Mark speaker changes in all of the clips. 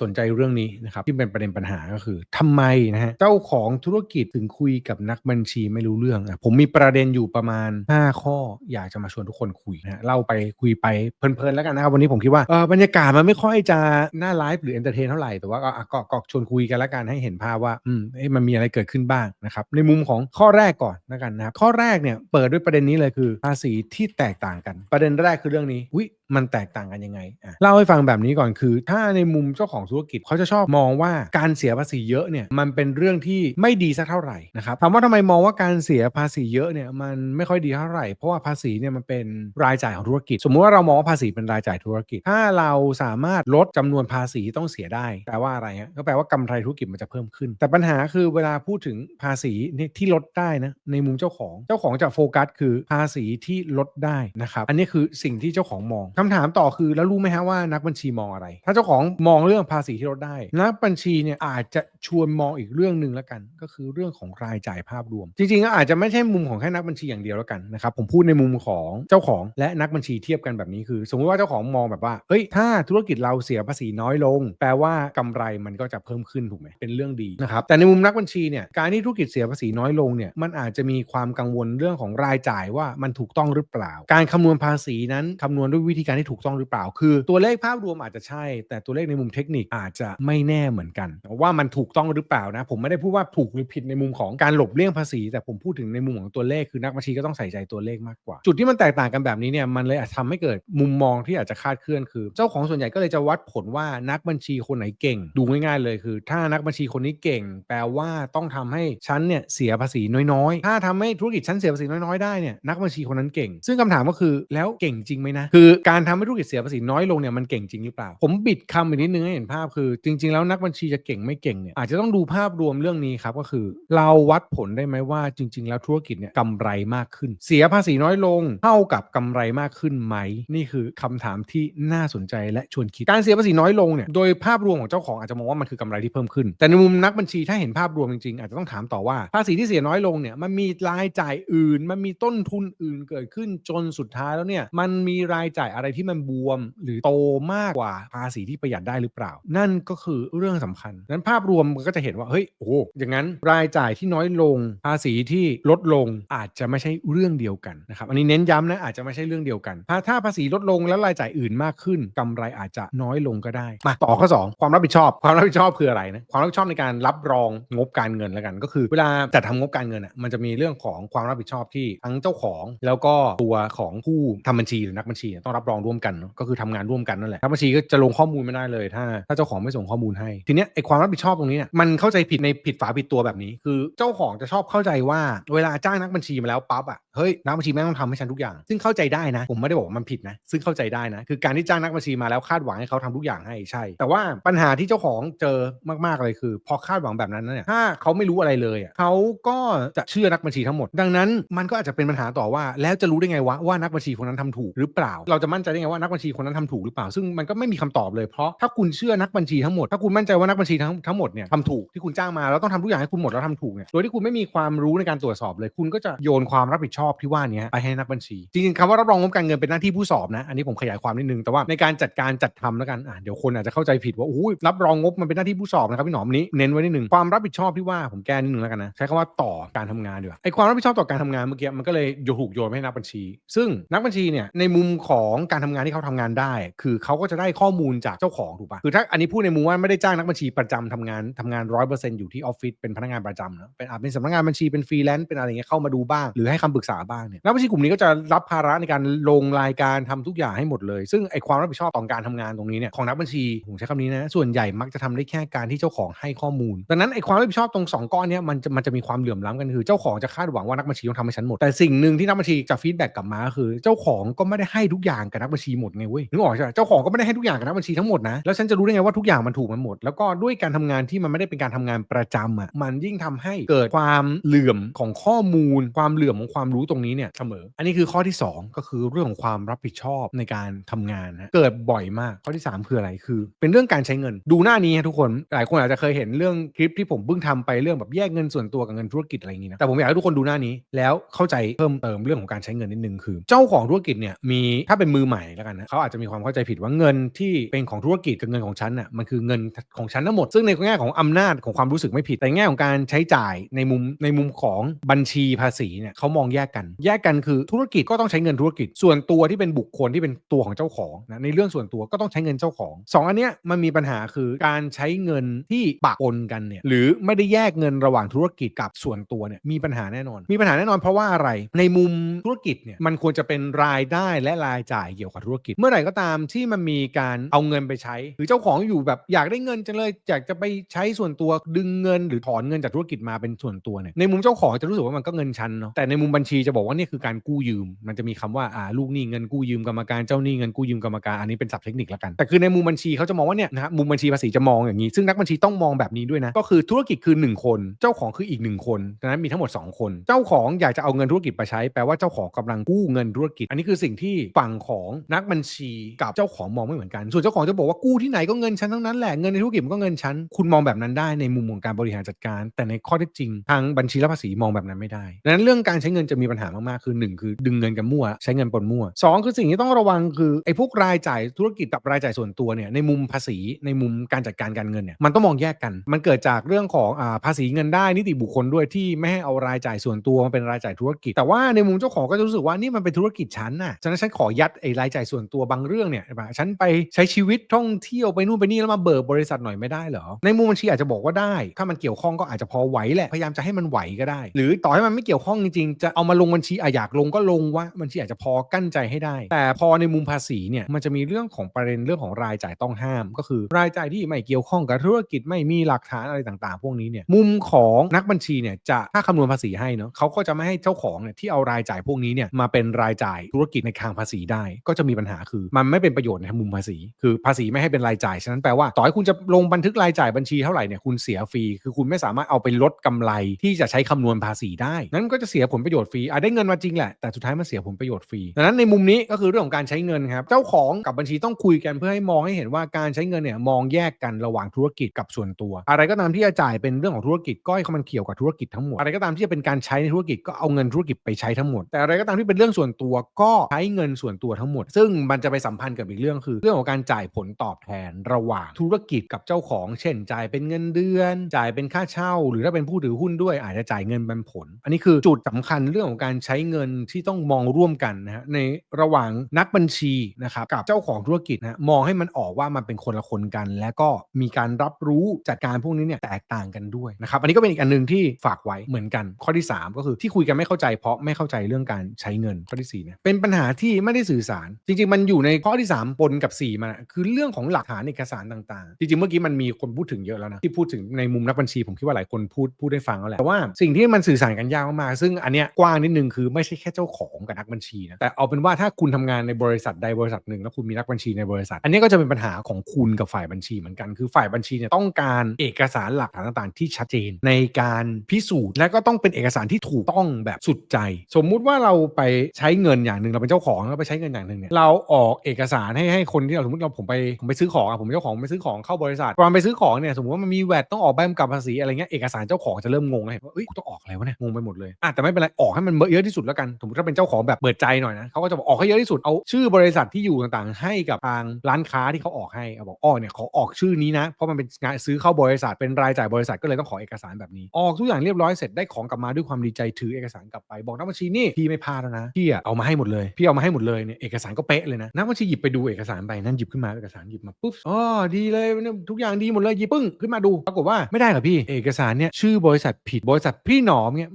Speaker 1: สนใจเรื่องนี้นะครับที่เป็นประเด็นปัญหาก็คือทำไมนะฮะเจ้าของธุรกิจถึงคุยกับนักบัญชีไม่รู้เรื่องอะผมมีประเด็นอยู่ประมาณ 5 ข้ออยากจะมาชวนทุกคนคุยนะฮะเล่าไปคุยไปเพลินๆแล้วกันนะครับวันนี้ผมคิดว่าเออบรรยากาศมันไม่ค่อยจะน่าไลฟ์หรือเอนเตอร์เทนเท่าไหร่แต่ว่าก็อะก็ก็ชวนคุยกันแล้วกันให้เห็นภาพว่าอืมเอ๊ะมันมีอะไรเกิดขึ้นบ้างนะครับในมุมของข้อแรกก่อนแล้วกันนะครับข้อแรกเนี่ยเปิดด้วยประเด็นนี้เลยคือภาษีที่แตกต่างกัน ประเด็นแรกคือเรื่องนี้อุ้ยมันแตกต่างกันยังไงอะเล่าให้ฟังแบบนี้ก่อนคือ ถ้าในมุมเจ้าของธุรกิจเขาจะชอบมองว่าการเสียภาษีเยอะเนี่ยมันเป็นเรื่องที่ไม่ดีสักเท่าไหร่นะครับถามว่าทำไมมองว่าการเสียภาษีเยอะเนี่ยมันไม่ค่อยดีเท่าไหร่เพราะว่าภาษีเนี่ยมันเป็นรายจ่ายของธุรกิจ สมมุติว่าเรามองว่าภาษีเป็นรายจ่ายธุรกิจ ถ้าเราสามารถลดจำนวนภาษีที่ต้องเสียได้แปลว่าอะไรฮะก็แปลว่ากำไรธุรกิจมันจะเพิ่มขึ้น แต่ปัญหาคือเวลาพูดถึงภาษีเนี่ยที่ลดได้นะในมุมเจ้าของเจ้าของจะโฟกัสคือภาษีที่ลดได้นะครับอันนี้คือสิ่งที่เจ้าของมองคำถามต่อคือแล้วรู้ไหมฮะว่านักบัญชีมองอะไร ถ้าเจ้าของมองเรื่องภาษีที่ลดได้ นักบัญชีเนี่ยอาจจะชวนมองอีกเรื่องหนึ่งแล้วกัน ก็คือเรื่องของรายจ่ายภาพรวม จริงๆก็อาจจะไม่ใช่มุมของแค่นักบัญชีอย่างเดียวแล้วกันนะครับผมพูดในมุมของเจ้าของและนักบัญชีเทียบกันแบบนี้คือ สมมติว่าเจ้าของมองแบบว่าเอ้ยถ้าธุรกิจเราเสียภาษีน้อยลง แปลว่ากำไรมันก็จะเพิ่มขึ้นถูกไหมเป็นเรื่องดีนะครับแต่ในมุมนักบัญชีเนี่ยการที่ธุรกิจเสียภาษีน้อยลงเนี่ยมันอาจจะมีความกังวลเรื่องของรายจ่ายว่ามันถูกต้องหรือเปล่า การคำนวณภาษีนั้นคำนวณด้วยวิธีการที่ถูกต้องหรือเปล่า คือตัวเลขภาพรวมอาจจะใช่ แต่ตัวเลขในมุมเทคนิคอาจจะไม่แน่เหมือนกัน ว่ามันถูกต้องหรือเปล่านะ ผมไม่ได้พูดว่าถูกหรือผิดในมุมของการหลบเลี่ยงภาษี แต่ผมพูดถึงในมุมของตัวเลขคือนักบัญชีก็ต้องใส่ใจตัวเลขมากกว่า จุดที่มันแตกต่างกันแบบนี้เนี่ยมันเลยอาจทำให้เกิดมุมมองที่อาจจะคาดเคลื่อนคือ เจ้าของส่วนใหญ่ก็เลยจะวัดผลว่านักบัญชีคนไหนเก่ง ดูง่ายๆเลยคือ ถ้านักบัญชีคนนี้เก่ง แปลว่าต้องทำให้ฉันเนี่ยเสียภาษีน้อยๆ ถ้าทำให้ธุรกิจฉันเสียภาษีน้อยๆได้เนี่ยนักบัญชีคนนั้นเก่ง ซึ่งคำถามก็คือแล้วเก่งจริงไหมนะคือการการทำให้ธุรกิจเสียภาษีน้อยลงเนี่ยมันเก่งจริงหรือเปล่า ผมบิดคำอีกนิดนึงให้เห็นภาพคือ จริง ๆ แล้วนักบัญชีจะเก่งไม่เก่งเนี่ยอาจจะต้องดูภาพรวมเรื่องนี้ครับก็คือ เราวัดผลได้ไหมว่าจริง ๆ แล้วธุรกิจเนี่ยกำไรมากขึ้น เสียภาษีน้อยลงเท่ากับกำไรมากขึ้นไหม นี่คือคำถามที่น่าสนใจและชวนคิดการเสียภาษีน้อยลงเนี่ยโดยภาพรวมของเจ้าของอาจจะมองว่ามันคือกำไรที่เพิ่มขึ้น แต่ในมุมนักบัญชีถ้าเห็นภาพรวมจริงๆอาจจะต้องถามต่อว่าภาษีที่เสียน้อยลงเนี่ยมันมีรายจ่ายอื่น มันมีต้นทุนอื่นเกิดขึ้นจนสุดท้ายแล้วเนี่ยมันมีรายจ่ายอะไรไรที่มันบวมหรือโตมากกว่าภาษีที่ประหยัดได้หรือเปล่า นั่นก็คือเรื่องสำคัญนั้นภาพรวมก็จะเห็นว่าเฮ้ยโอ้อย่างนั้นรายจ่ายที่น้อยลง ภาษีที่ลดลงอาจจะไม่ใช่เรื่องเดียวกันนะครับอันนี้เน้นย้ำนะอาจจะไม่ใช่เรื่องเดียวกันถ้าถ้าภาษีลดลงแล้วรายจ่ายอื่นมากขึ้นกำไรอาจจะน้อยลงก็ได้มาต่อข้อ2ความรับผิดชอบ ความรับผิดชอบคืออะไรนะความรับผิดชอบในการรับรองงบการเงินแล้วกัน ก็คือเวลาจัดทำงบการเงินอะมันจะมีเรื่องของความรับผิดชอบที่ทั้งเจ้าของ แล้วก็ตัวของผู้ทำบัญชีหรือนักบัญชีต้องรับรองร่วมกัน ก็คือทำงานร่วมกันนั่นแหละนักบัญชีก็จะลงข้อมูลไม่ได้เลย ถ้าถ้าเจ้าของไม่ส่งข้อมูลให้ ทีเนี้ยไอความรับผิดชอบตรงนี้เนี่ยมันเข้าใจผิดในผิดฝาผิดตัวแบบนี้ คือเจ้าของจะชอบเข้าใจว่าเวลาจ้างนักบัญชีมาแล้วปั๊บอะ เฮ้ยนักบัญชีแม่งต้องทำให้ฉันทุกอย่าง ซึ่งเข้าใจได้นะ ผมไม่ได้บอกว่ามันผิดนะ ซึ่งเข้าใจได้นะ คือการที่จ้างนักบัญชีมาแล้วคาดหวังให้เขาทำทุกอย่างให้ใช่ แต่ว่าปัญหาที่เจ้าของเจอมากๆเลยคือ พอคาดหวังแบบนั้นเนี่ยถ้าเขาไม่รู้อะไรเลยเขาก็จะเชื่อนักบัญชีทั้งหมด ดังนั้นมันก็อาจจะเป็นปัญหาต่อว่า แล้วจะรู้ได้ไงวะว่านักบัญชีคนนั้นทำถูกหรือเปล่า เราจะมั่นใจได้ไงว่านักบัญชีคนนั้นทำถูกหรือเปล่า ซึ่งมันก็ไม่มีคำตอบเลยเพราะถ้าคุณเชื่อนักบัญชีทั้งหมดถ้าคุณมั่นใจว่านักบัญชีทั้งทั้งหมดเนี่ยทำถูกที่คุณจ้างมาแล้วต้องทำทุกอย่างให้คุณหมดแล้วทำถูกเนี่ยโดยที่คุณไม่มีความรู้ในการตรวจสอบเลย คุณก็จะโยนความรับผิดชอบอบที่ว่านี้ไปให้นักบัญชี จริงๆคำว่ารับรองงบการเงินเป็นหน้าที่ผู้สอบนะ อันนี้ผมขยายความนิดนึงแต่ว่าในการจัดการจัดทำแล้วกันอะเดี๋ยวคนอาจจะเข้าใจผิดว่าโอ้ยรับรองงบมันเป็นหน้าที่ผู้สอบนะครับพี่หนอมนี้เน้นไว้นิดนึงความรับผิดชอบที่ว่าผมแก้นิดนึงแล้วกันนะใช้คำว่าต่อการทำงานดีกว่าไอ้ความรับผิดชอบต่อการทำงานเมื่อกี้มันก็เลยโยถูกโยนไปให้นักบัญชี ซึ่งนักบัญชีเนี่ยในมุมของการทำงานที่เขาทำงานได้ คือเขาก็จะได้ข้อมูลจากเจ้าของถูกปะคือถ้าอันนี้พูดในมุมว่าไม่ได้จ้างนักบัญชีประจำทำงานทำงานร้อยเปอร์เซ็นต์อยู่ที่ออฟฟิศเป็นพนักงานประจำนะเป็นอาจเป็นสำนักงานบัญชีเป็นฟรีแลนซ์เป็นอะไรเงี้ยเข้ามาดูบ้างหรือให้คำปรึกษาบ้างเนี่ยนักบัญชีกลุ่มนี้ก็จะรับภาระในการลงรายการทำทุกอย่างให้หมดเลย ซึ่งไอความรับผิดชอบต่อการทำงานตรงนี้เนี่ยของนักบัญชีผมใช้คำนี้นะส่วนใหญ่มักจะทำได้แค่การที่เจ้าของให้ข้อมูลดังนั้นไอความรับผิดชอบตรงสองก้อนเนี้ยมันจะมันจะมีความเหลื่อมล้ำกันคือ เจ้าของจะคาดหวังว่านักบัญชีต้องทำให้ฉันหมดแต่สิ่งหนึ่งที่นักบัญชีจะฟีดแบ็กกลับมาคือ เจ้าของก็ไม่ได้ให้ทุกอย่างกับนักบัญชีหมดไงเว้ยนึกออกใช่ไหมเจ้าของก็ไม่ได้ให้ทุกอย่างกับนักบัญชีทั้งหมดนะแล้วฉันจะรู้ได้ไงว่าทุกอย่างมันถูกมันหมด แล้วก็ด้วยการทำงานที่มันไม่ได้เป็นการทำงานประจำอะมันยิ่งทำให้เกิดความเหลื่อมของข้อมูล ความเหลื่อมของความรู้รู้ตรงนี้เนี่ยเสมอ อันนี้คือข้อที่ 2 ก็คือเรื่องของความรับผิดชอบในการทำงานนะเกิดบ่อยมากข้อที่ 3 คืออะไรคือ เป็นเรื่องการใช้เงินดูหน้านี้ฮะทุกคนหลายคนอาจจะเคยเห็นเรื่องคลิปที่ผมเพิ่งทำไปเรื่องแบบแยกเงินส่วนตัวกับเงินธุรกิจอะไรอย่างนี้นะแต่ผมอยากให้ทุกคนดูหน้านี้ แล้วเข้าใจเพิ่มเติมเรื่องของการใช้เงินนิดนึงคือ เจ้าของธุรกิจเนี่ยมีถ้าเป็นมือใหม่แล้วกันนะเขาอาจจะมีความเข้าใจผิดว่าเงินที่เป็นของธุรกิจกับเงินของฉันน่ะมันคือเงินของฉันทั้งหมด ซึ่งในแง่ของอำนาจของความรู้สึกไม่ผิดแต่แง่ของการใช้จ่ายในมุมในมุมของบัญชีภาษีเนี่ยเขามองแยกกัน แยกกันคือธุรกิจก็ต้องใช้เงินธุรกิจ ส่วนตัวที่เป็นบุคคลที่เป็นตัวของเจ้าของนะในเรื่องส่วนตัวก็ต้องใช้เงินเจ้าของสองอันเนี้ยมันมีปัญหาคือการใช้เงินที่ปะปนกันเนี่ยหรือไม่ได้แยกเงินระหว่างธุรกิจกับส่วนตัวเนี่ยมีปัญหาแน่นอน มีปัญหาแน่นอนเพราะว่าอะไรในมุมธุรกิจเนี่ยมันควรจะเป็นรายได้และรายจ่ายเกี่ยวกับธุรกิจ เมื่อไหร่ก็ตามที่มันมีการเอาเงินไปใช้ หรือเจ้าของอยู่แบบอยากได้เงินจังเลยอยากจะไปใช้ส่วนตัวดึงเงิน หรือถอนเงินจากธุรกิจมาเป็นส่วนตัวเนี่ยในมุมเจ้าของจะรู้สึกว่ามันก็เงินชั้นเนาะแต่ในมุมบัญชีจะบอกว่านี่คือการกู้ยืม มันจะมีคำว่าอ่าลูกหนี้เงินกู้ยืมกรรมการเจ้าหนี้เงินกู้ยืมกรรมการอันนี้เป็นศัพท์เทคนิคละกันแต่คือในมุมบัญชีเขาจะมองว่าเนี่ยนะฮะมุมบัญชีภาษีจะมองอย่างนี้ ซึ่งนักบัญชีต้องมองแบบนี้ด้วยนะ ก็คือธุรกิจคือ 1 คน เจ้าของคืออีก 1 คนดังนั้นมีทั้งหมด 2 คน เจ้าของอยากจะเอาเงินธุรกิจไปใช้แปลว่าเจ้าของกำลังกู้เงินธุรกิจ อันนี้คือสิ่งที่ฝั่งของนักบัญชีกับเจ้าของมองไม่เหมือนกัน ส่วนเจ้าของจะบอกว่ากู้ที่ไหนก็เงินฉันทั้งนั้นแหละเงินในธุรกิจมันก็เงินฉันคุณมองแบบนั้นได้ในมุมของการบริหารจัดการ แต่ในข้อเท็จจริง ทางบัญชีและภาษีมองแบบนั้นไม่ได้ดังนั้นเรื่องการใช้เงินจะมีีปัญหามากๆ คือหนึ่งคือดึงเงินกันมั่ว ใช้เงินปนมั่วสองคือสิ่งที่ต้องระวังคือไอ้พวกรายจ่ายธุรกิจกับรายจ่ายส่วนตัวเนี่ยในมุมภาษีในมุมการจัดการการเงินเนี่ยมันต้องมองแยกกัน มันเกิดจากเรื่องของอ่าภาษีเงินได้นิติบุคคลด้วยที่ไม่ให้เอารายจ่ายส่วนตัวมาเป็นรายจ่ายธุรกิจ แต่ว่าในมุมเจ้าของก็จะรู้สึกว่านี่มันเป็นธุรกิจฉันน่ะฉะนั้นฉันขอยัดไอ้รายจ่ายส่วนตัวบางเรื่องเนี่ยฉันไปใช้ชีวิตท่องเที่ยวไปนู่นไปนี่แล้วมาเบิกบริษัทหน่อยไม่ได้เหรอในมุมบัญชีอาจจะบอกว่าได้ ถ้ามันเกี่ยวข้องก็อาจจะพอไหวแหละพยายามจะให้มันไหวก็ได้ หรือต่อให้มันไม่เกี่ยวข้องจริงๆจะเอามาลงบัญชีอะอยากลงก็ลงว่าบัญชีอาจจะพอกั้นใจให้ได้ แต่พอในมุมภาษีเนี่ยมันจะมีเรื่องของประเด็นเรื่องของรายจ่ายต้องห้าม ก็คือรายจ่ายที่ไม่เกี่ยวข้องกับธุรกิจไม่มีหลักฐานอะไรต่างๆ พวกนี้เนี่ยมุมของนักบัญชีเนี่ยจะถ้าคำนวณภาษีให้เนาะเขาก็จะไม่ให้เจ้าของเนี่ยที่เอารายจ่ายพวกนี้เนี่ยมาเป็นรายจ่ายธุรกิจในทางภาษีได้ ก็จะมีปัญหาคือ มันไม่เป็นประโยชน์ในมุมภาษี คือภาษีไม่ให้เป็นรายจ่ายฉะนั้นแปลว่าต่อให้คุณจะลงบันทึกรายจ่ายบัญชีเท่าไหร่เนี่ยคุณเสียฟรีคือคุณไม่สามารถเอาไปลดกำไรที่จะใช้คำนวณภาษีได้นั้นก็จะเสียผลประโยชน์ฟรีอะได้เงินมาจริงแหละ แต่สุดท้ายมันเสียผลประโยชน์ฟรีดังนั้นในมุมนี้ก็คือเรื่องของการใช้เงินครับเจ้าของกับบัญชีต้องคุยกันเพื่อให้มองให้เห็นว่าการใช้เงินเนี่ยมองแยกกันระหว่างธุรกิจกับส่วนตัว อะไรก็ตามที่จะจ่ายเป็นเรื่องของธุรกิจก็ให้มันเกี่ยวกับธุรกิจทั้งหมดอะไรก็ตามที่จะเป็นการใช้ในธุรกิจก็เอาเงินธุรกิจไปใช้ทั้งหมด แต่อะไรก็ตามที่เป็นเรื่องส่วนตัวก็ใช้เงินส่วนตัวทั้งหมด ซึ่งมันจะไปสัมพันธ์กับอีกเรื่องคือ เรื่องของการจ่ายผลตอบแทนระหว่างธุรกิจกับเจ้าของ เช่น จ่ายเป็นเงินเดือน จ่ายเป็นค่าเช่า หรือถ้าเป็นผู้ถือหุ้นด้วยอาจจะจ่ายเงินปันผล อันนี้คือจุดสำคัญเรื่องของการใช้เงินที่ต้องมองร่วมกันนะฮะในระหว่างนักบัญชีนะครับกับเจ้าของธุรกิจนะมองให้มันออกว่ามันเป็นคนละคนกัน และก็มีการรับรู้จัดการพวกนี้เนี่ยแตกต่างกันด้วยนะครับอันนี้ก็เป็นอีกอันหนึงที่ฝากไว้เหมือนกัน ข้อที่ 3 ก็คือที่คุยกันไม่เข้าใจเพราะไม่เข้าใจเรื่องการใช้เงินข้อที่4เนี่ยเป็นปัญหาที่ไม่ได้สื่อสาร จริง ๆ มันอยู่ในข้อที่ 3 ปนกับ 4มาคือเรื่องของหลักฐานเอกสารต่างๆ จริงๆเมื่อกี้มันมีคนพูดถึงเยอะแล้วนะที่พูดถึงในมุมนักบัญชีผมคิดว่าหลายคนพูดพูดได้ฟังแล้วแหละแต่ว่าสิ่งที่มันสื่อสารกันยากมากซึ่งอันเนี้ยกว้างนิดนึงคือไม่ใช่แค่เจ้าของกับนักบัญชีนะแต่เอาเป็นว่าถ้าคุณทำงานในบริษัทใดบริษัทหนึ่งแล้วคุณมีนักบัญชีในบริษัท อันนี้ก็จะเป็นปัญหาของคุณกับฝ่ายบัญชีเหมือนกันคือฝ่ายบัญชีเนี่ยต้องการเอกสารหลักฐานต่างๆ ที่ชัดเจนในการพิสูจน์ และก็ต้องเป็นเอกสารที่ถูกต้องแบบสุดใจ สมมุติว่าเราไปใช้เงินอย่างหนึ่งเราเป็นเจ้าของแล้วไปใช้เงินอย่างหนึ่งเนี่ยเราออกเอกสารให้ให้คนที่เราสมมติเราผมไปผมไปซื้อของอะผมเป็นเจ้าของไปซื้อของเข้าบริษัทตอนไปซื้อของเนี่ยสมมติว่ามันมีแวดต้องออกใบกำกับภาษีอะไรเงี้ยเอกสารเจ้าของจะเริ่มงงเลยว่าเอ้ยต้องออกอะไรวะเนี่ยงงไปหมดเลยอะแต่ไม่เป็นไรออกให้มันเยอะที่สุดแล้วกันสมมติถ้าเป็นเจ้าของแบบเปิดใจหน่อยนะเขาก็จะบอกออกให้เยอะที่สุดเอาชื่อบริษัทที่อยู่ต่างๆ ให้กับทางร้านค้าที่เขาออกให้เอาบอกอ้อเนี่ยขอออกชื่อนี้นะเพราะมันเป็นงานซื้อเข้าบริษัทเป็นรายจ่ายบริษัทก็เลยต้องขอเอกสารแบบนี้ออกทุกอย่างเรียบร้อยเสร็จได้ของกลับมาด้วยความดีใจถือเอกสารกลับไปบอกนักบัญชีนี่พี่ไม่พลาดแล้วนะพี่อะเอามาให้หมดเลยพี่เอามาให้หมดเลยเนี่ยเอกสารก็เป๊ะเลยนะนักบัญชีหยิบไปดูเอกสารไปนั่นหยิบขึ้นมาเอกสารหยิบมาปุ๊บอ๋อดีเลยทุกอย่างดีหมดเลยหยิบปึ้งขึ้นมาดูปรากฏว่าไม่ได้ครับพี่เอกสารเนี่ยชื่อบริษัทผิดบริษัทพี่หนอมเนี่ย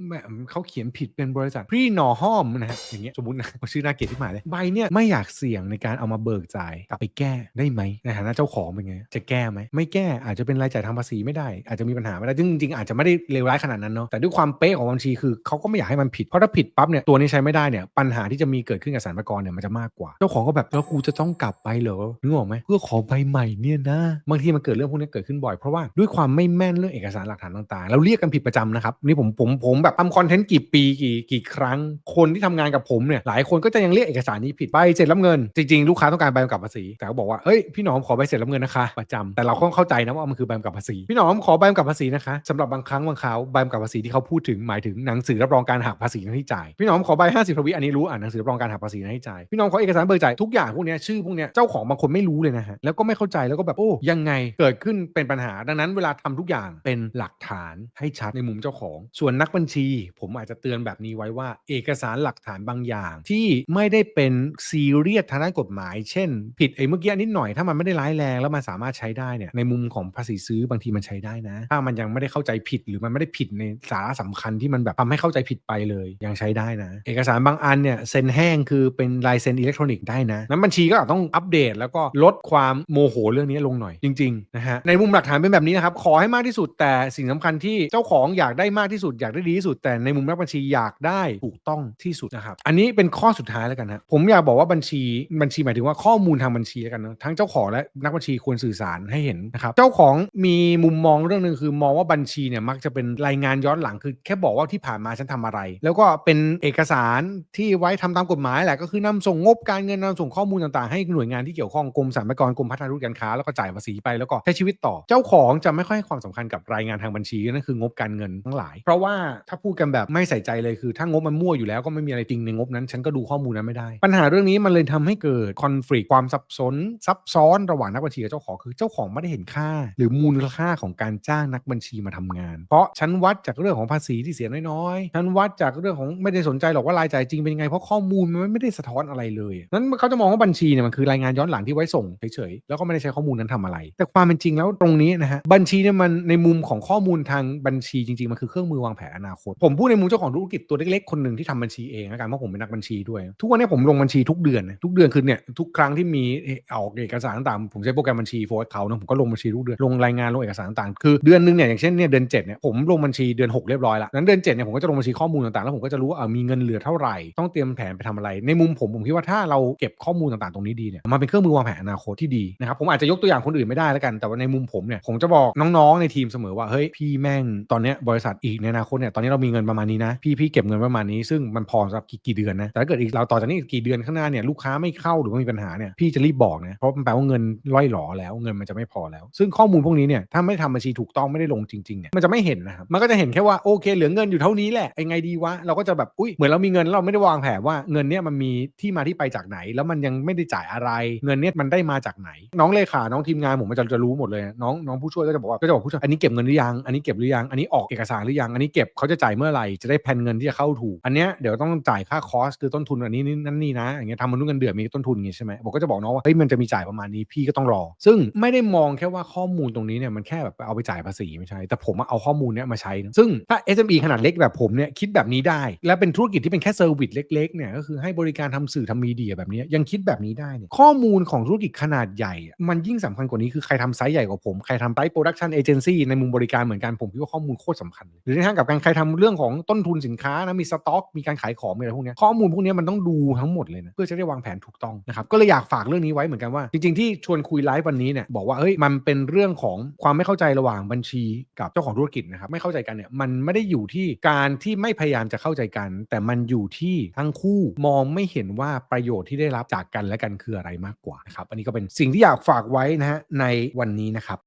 Speaker 1: เขาเขียนผิดเป็นบริษัทพี่หนอห้อมนะฮะอย่างเงี้ยสมมตินะชื่อน่าเกลียดที่หมายเลยใบเนี่ยไม่อยากเสี่ยงในการเอามาเบิกจ่ายกลับไปแก้ได้ไหมในฐานะเจ้าของเป็นไงจะแก้ไหมไม่แก้อาจจะเป็นรายจ่ายทางภาษีไม่ได้ อาจจะมีปัญหาไม่ได้ซึ่งจริงๆอาจจะไม่ได้เลวร้ายขนาดนั้นเนาะแต่ด้วยความเป๊ะของบัญชีคือเขาก็ไม่อยากให้มันผิดเพราะถ้าผิดปั๊บเนี่ยตัวนี้ใช้ไม่ได้เนี่ยปัญหาที่จะมีเกิดขึ้นกับสรรพากรเนี่ยมันจะมากกว่า เจ้าของก็แบบแล้วกูจะต้องกลับไปเหรอนึกออกไหมเพื่อขอใบใหม่เนี่ยนะบางทีมันเกิดเรื่องพวกนี้เกิดขึ้นบ่อยเพราะว่าด้วยความไม่แม่นเรื่องเอกสารหลักฐานต่างๆเราเรียกกันผิดประจำนะครับนี่ผมผมผมแบบทำคอนเทนต์กี่ปีกี่กี่กี่ครั้ง คนที่ทำงานกับผมเนี่ยหลายคนก็จะยังเรียกเอกสารนี้ผิดใบเสร็จรับเงิน จริง ๆ ลูกค้าต้องการใบกำกับภาษี แต่ก็บอกว่าเอ้ยพี่หนอมขอใบเสร็จรับเงินนะคะประจำแต่เราก็เข้าใจนะว่ามันคือใบกำกับภาษีพี่หนอมขอใบกำกับภาษีนะคะสำหรับบางครั้งบางคราวใบกำกับภาษีที่เขาพูดถึงหมายถึงหนังสือรับรองการหักภาษีที่จ่ายพี่หนอมขอใบ50ทวีอันนี้รู้อ่านหนังสือรับรองการหักภาษีหน้าที่จ่ายพี่หนอมขอเอกสารเบิกจ่ายทุกอย่างพวกเนี้ยชื่อพวกเนี้ยเจ้าของบางคนไม่รู้เลยนะฮะแล้วก็ไม่เข้าใจแล้วก็แบบโอ้ยังไงเกิดขึ้นเป็นปัญหาดังนั้นเวลาทำทุกอย่างเป็นหลักฐานให้ชัดในมุมเจ้าของ ส่วนนักบัญชี ผมอาจจะเตือนแบบนี้ไว้ว่าเอกสารหลักฐานบางอย่าง ที่ไม่ได้เป็นซีเรียสทางด้านกฎหมาย เช่น ผิดไอ้เมื่อกี้นิดหน่อยถ้ามันไม่ได้ร้ายแรงแล้วมันสามารถใช้ได้เนี่ยในมุมของภาษีซื้อบางทีมันใช้ได้นะ ถ้ามันยังไม่ได้เข้าใจผิดหรือมันไม่ได้ผิดในสาระสำคัญที่มันแบบทำให้เข้าใจผิดไปเลยยังใช้ได้นะ เอกสารบางอันเนี่ยเซ็นแห้งคือเป็นลายเซ็นอิเล็กทรอนิกส์ได้นะนั้นบัญชีก็ต้องอัปเดต แล้วก็ลดความโมโหเรื่องนี้ลงหน่อยจริงๆนะฮะในมุมหลักฐานเป็นแบบนี้นะครับขอให้มากที่สุดแต่สิ่งสำคัญที่เจ้าของอยากได้มากที่สุดอยากได้ดีที่สุดแต่ในมุมนักบัญชีอยากได้ถูกต้องที่สุดนะครับ อันนี้เป็นข้อสุดท้ายแล้วกันนะผมอยากบอกว่าบัญชีบัญชีหมายถึงว่าข้อมูลทางบัญชีแล้วกันนะทั้งเจ้าของและนักบัญชีควรสื่อสารให้เห็นนะครับ เจ้าของมีมุมมองเรื่องหนึ่งคือมองว่าบัญชีเนี่ยมักจะเป็นรายงานย้อนหลังคือ แค่บอกว่าที่ผ่านมาฉันทำอะไร แล้วก็เป็นเอกสารที่ไว้ทำตามกฎหมายแหละก็คือนำส่งงบการเงินนำส่งข้อมูลต่างๆ ให้หน่วยงานที่เกี่ยวข้องกรมสรรพากรกรมพัฒนาธุรกิจการค้าแล้วก็จ่ายภาษีไปแล้วก็ใช้ชีวิตต่อ เจ้าของจะไม่ค่อยให้ความสำคัญกับรายงานทางบัญชีนั่นคืองบการเงินทั้งหลาย เพราะว่าถ้าพูดกันแบบไม่ใส่ใจเลยคือถ้างบมันมั่วอยู่แล้วก็ไม่มีอะไรจริงในงบนั้น ฉันก็ดูข้อมูลนั้นไม่ได้ ปัญหาเรื่องนี้มันเลยทำให้เกิดคอน FLICT ความสับสนซับซ้อนระหว่างนักบัญชีกับเจ้าของคือเจ้าของไม่ได้เห็นค่า หรือมูลค่าของการจ้างนักบัญชีมาทำงาน เพราะฉันวัดจากเรื่องของภาษีที่เสียน้อยๆฉันวัดจากเรื่องของไม่ได้สนใจหรอกว่ารายจ่ายจริงเป็นยังไงเพราะข้อมูลมันไม่ได้สะท้อนอะไรเลยนั้นเขาจะมองว่าบัญชีเนี่ยมันคือรายงานย้อนหลังที่ไว้ส่งเฉยๆแล้วก็ไม่ได้ใช้ข้อมูลนั้นทำอะไร แต่ความเป็นจริงแล้วตรงนี้นะฮะบัญชีเนี่ยมันในมุมของข้อมูลทางบัญชีจริงๆมันคือเครื่องมือวางแผนอนาคต ผมพูดในมุมเจ้าของธุรกิจตัวเล็กๆ คนหนึ่งที่ทำบัญชีเองแล้วกันเพราะผมเป็นนักบัญชีด้วย ทุกวันนี้ผมลงบัญชีทุกเดือนนะทุกเดือนคือเนี่ยทุกครั้งที่มีออกเอกสารต่างๆผมใช้โปรแกรมบัญชีโฟร์เขานะผมก็ลงบัญชีทุกเดือนลงรายงานลงเอกสารต่างๆคือเดือนหนึงเนี่ยอย่างเช่นเนี่ยเดือน7เนี่ยผมลงบัญชีเดือน 6 เรียบร้อยละนั้นเดือน7เนี่ยผมก็จะลงบัญชีข้อมูลต่างๆแล้วผมก็จะรู้ว่าเออมีเงินเหลือเท่าไหร่ต้องเตรียมแผนไปทำอะไร ในมุมผมผมคิดว่าถ้าเราเก็บข้อมูลต่างๆตรงนี้ดีเนี่ยมันเป็นเครื่องมือวางแผนอนาคตที่ดีนะครับผมอาจจะยกตัวอย่างคนอื่นไม่ได้แล้วกัน แต่ว่าในมุมผมเนี่ยผมจะบอกน้องๆในทีมเสมอว่าเฮ้ยพี่แม่งตอนเนี้ยบริษัทอีกในอนาคตเนี่ยตอนนี้เรามีเงินประมาณนี้นะพี่พี่เก็บเงินประมาณนี้ซึ่งมันพอสำหรับกี่เดือนนะแต่ถ้าเกิดอีกเราต่อจากนี้อีกกี่เดือนข้างหน้าเนี่ยลูกค้าไม่เข้าหรือว่ามีปัญหาเนี่ยพี่จะรีบบอกนะเพราะมันแปลว่าเงินล่อยหลอแล้วเงินมันจะไม่พอแล้ว ซึ่งข้อมูลพวกนี้เนี่ยถ้าไม่ทำบัญชีถูกต้องไม่ได้ลงจริงๆเนี่ยมันจะไม่เห็นนะครับมันก็จะเห็นแค่ว่าโอเค เหลือเงินอยู่เท่านี้แหละไอ้ไงดีวะเราก็จะแบบอุ้ยเหมือนเรามีเงินเราไม่ได้วางแผนว่าเงินเนี่ยมันมีที่มาที่ไปจากไหน แล้วมันยังไม่ได้จ่ายอะไรเงินเนี่ยมันได้มาจากไหน น้องเลขาน้องทีมงานผมมันจะจะรู้หมดเลยน้องน้องผู้ช่วยก็จะบอกว่าก็จะบอกผู้ช่วยอันนี้เก็บเงินหรือยังอันนี้เก็บหรือยังอันนี้ออกเอกสารหรือยังอันนี้เก็บเขาจะจ่ายเมื่อไหร่จะได้แผนเงินที่จะเข้าถูก อันเนี้ยเดี๋ยวต้องจ่ายค่าคอสคือต้นทุนอันนี้นี่นั่นนี่นะอย่างเงี้ยทำมนุษย์เงินเดือนมีต้นทุนอย่างงี้ใช่ไหมผมก็จะบอกน้องว่าเฮ้ยมันจะมีจ่ายประมาณนี้พี่ก็ต้องรอ ซึ่งไม่ได้มองแค่ว่าข้อมูลตรงนี้เนี่ยมันแค่แบบเอาไปจ่ายภาษีไม่ใช่ แต่ผมเอาข้อมูลเนี้ยมาใช้ ซึ่งถ้า SME ขนาดเล็กแบบผมเนี่ยคิดแบบนี้ได้ และเป็นธุรกิจที่เป็นแค่เซอร์วิสเล็กๆเนี่ยก็คือให้บริการทำสื่อทำมีเดียแบบนี้ยังคิดแบบนี้ได้เนี่ยข้อมูลของธุรกิจขนาดใหญ่อะมันยิ่งสำคัญกว่านี้คือใครทำไซต์ใหญ่กว่าผมใครทำไซต์โปรดักชันเอเจนซี่ในมุมบริการเหมือนกันผมคิดว่าข้อมูลโคตรสำคัญหรือในทางกับการใครทำเรื่องของต้นทุนสินค้านะมีสต็อก มีการขายของมีอะไรพวกนี้ข้อมูลพวกนี้มันต้องดูทั้งหมดเลยนะเพื่อจะได้วางแผนถูกต้องนะครับก็เลยอยากฝากเรื่องนี้ไว้เหมือนกันว่า จริง ๆที่ชวนคุยไลฟ์วันนี้เนี่ยบอกว่าเฮ้ยมันเป็นเรื่องของความไม่เข้าใจระหว่างบัญชีกับเจ้าของธุรกิจนะครับไม่เข้าใจกันเนี่ยมันไม่ได้อยู่ที่การที่ไม่พยายามจะเข้าใจกัน แต่มันอยู่ที่ทั้งคู่มองไม่เห็นว่าประโยชน์ที่ได้รับจากกันและกันคืออะไรมากกว่านะครับอันนี้ก็เป็นสิ่งที่อยากฝากไว้นะฮะในวันนี้นะครับ